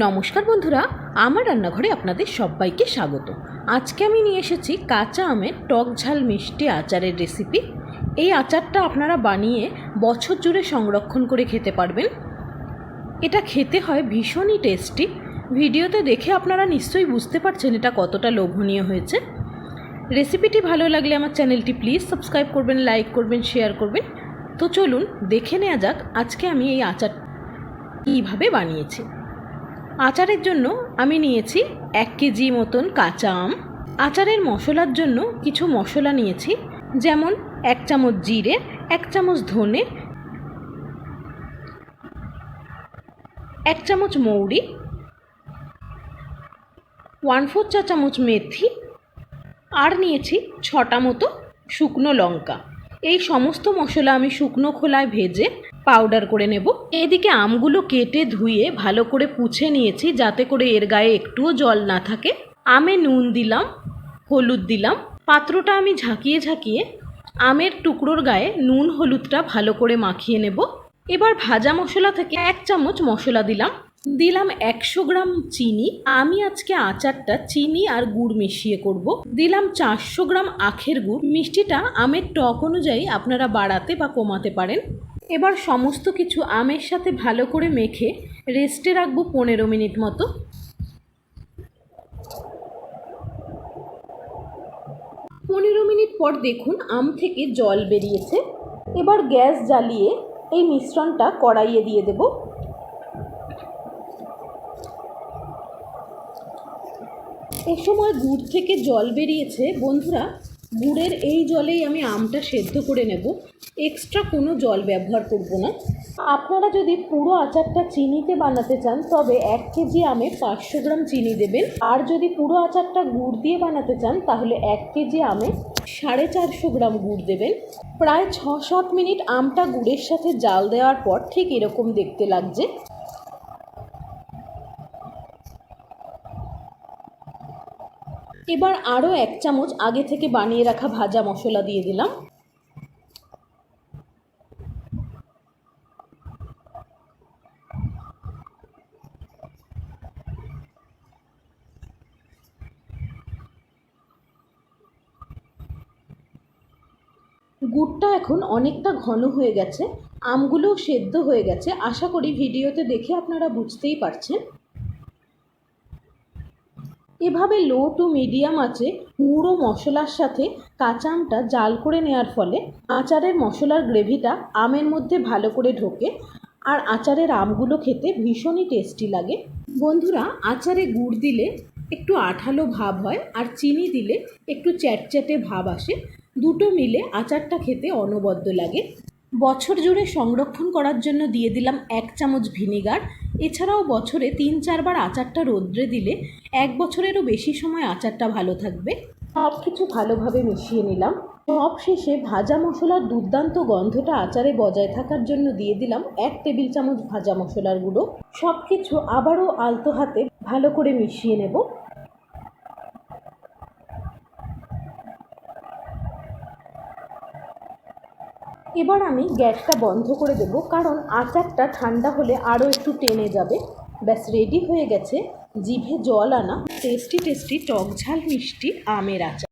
নমস্কার বন্ধুরা, আমার রান্নাঘরে আপনাদের সবাইকে স্বাগত। আজকে আমি নিয়ে এসেছি কাঁচা আমের টক ঝাল মিষ্টি আচারের রেসিপি এই আচারটা আপনারা বানিয়ে বছর জুড়ে সংরক্ষণ করে খেতে পারবেন। এটা খেতে হয় ভীষণই টেস্টি ভিডিওতে দেখে আপনারা নিশ্চয়ই বুঝতে পারছেন এটা কতটা লোভনীয় হয়েছে। রেসিপিটি ভালো লাগলে আমার চ্যানেলটি প্লিজ সাবস্ক্রাইব করবেন লাইক করবেন শেয়ার করবেন। তো চলুন, দেখে নেওয়া যাক আজকে আমি এই আচার কীভাবে বানিয়েছি। আচারের জন্য আমি নিয়েছি এক কেজি মতন কাঁচা আম। আচারের মশলার জন্য কিছু মশলা নিয়েছি, যেমন এক চামচ জিরে, এক চামচ ধনে, এক চামচ মৌরি ওয়ান ফোর চা চামচ মেথি, আর নিয়েছি ছটা মতো শুকনো লঙ্কা। এই সমস্ত মশলা আমি শুকনো খোলায় ভেজে পাউডার করে নেব। এদিকে আমগুলো কেটে ধুয়ে ভালো করে পুছে নিয়েছি, যাতে করে এর গায়ে একটুও জল না থাকে। আমে নুন দিলাম, হলুদ দিলাম। পাত্রটা আমি ঝাঁকিয়ে ঝাঁকিয়ে আমের টুকরোর গায়ে নুন হলুদটা ভালো করে মাখিয়ে নেব। এবার ভাজা মশলা থেকে এক চামচ মশলা দিলাম। দিলাম একশো গ্রাম চিনি। আমি আজকে আচারটা চিনি আর গুড় মিশিয়ে করব। দিলাম চারশো গ্রাম আখের গুড়। মিষ্টিটা আমের টক অনুযায়ী আপনারা বাড়াতে বা কমাতে পারেন। এবার সমস্ত কিছু আমের সাথে ভালো করে মেখে রেস্টে রাখব পনেরো মিনিট মতো। পনেরো মিনিট পর দেখুন আম থেকে জল বেরিয়েছে। এবার গ্যাস জ্বালিয়ে এই মিশ্রণটা কড়াইয়ে দিয়ে দেব। এই সময় গুড় থেকে জল বেরিয়েছে। বন্ধুরা গুড়ের এই জলেই আমি আমটা সেদ্ধ করে নেব। এক্সট্রা কোনো জল ব্যবহার করব না। আপনারা যদি পুরো আচারটা চিনিতে বানাতে চান, তবে এক কেজি আমে পাঁচশো গ্রাম চিনি দেবেন। আর যদি পুরো আচারটা গুড় দিয়ে বানাতে চান, তাহলে এক কেজি আমে সাড়ে চারশো গ্রাম গুড় দেবেন। প্রায় ছ সাত মিনিট আমটা গুড়ের সাথে জাল দেওয়ার পর ঠিক এরকম দেখতে লাগছে। এবার আরও এক চামচ আগে থেকে বানিয়ে রাখা ভাজা মশলা দিয়ে দিলাম। গুড়টা এখন অনেকটা ঘন হয়ে গেছে, আমগুলোও সেদ্ধ হয়ে গেছে। আশা করি ভিডিওতে দেখে আপনারা বুঝতেই পারছেন। এভাবে লো টু মিডিয়াম আছে পুরো মশলার সাথে কাঁচা আমটা জাল করে নেওয়ার ফলে আচারের মশলার গ্রেভিটা আমের মধ্যে ভালো করে ঢোকে আর আচারের আমগুলো খেতে ভীষণই টেস্টি লাগে। বন্ধুরা, আচারে গুড় দিলে একটু আঠালো ভাব হয় আর চিনি দিলে একটু চ্যাটচ্যাটে ভাব আসে। দুটো মিলে আচারটা খেতে অনবদ্য লাগে। বছর জুড়ে সংরক্ষণ করার জন্য দিয়ে দিলাম এক চামচ ভিনিগার। এছাড়াও বছরে তিন চারবার আচারটা রোদ্রে দিলে এক বছরেরও বেশি সময় আচারটা ভালো থাকবে। সব কিছু ভালোভাবে মিশিয়ে নিলাম। সব শেষে ভাজা মশলার দুর্দান্ত গন্ধটা আচারে বজায় থাকার জন্য দিয়ে দিলাম এক টেবিল চামচ ভাজা মশলার গুঁড়ো। সব কিছু আবারও আলতো হাতে ভালো করে মিশিয়ে নেব। এবার আমি গ্যাসটা বন্ধ করে দেবো, কারণ আচারটা ঠান্ডা হলে আরও একটু টেনে যাবে। ব্যাস রেডি হয়ে গেছে। জিভে জল আনা। টেস্টি টেস্টি টক ঝাল মিষ্টি আমের আচার।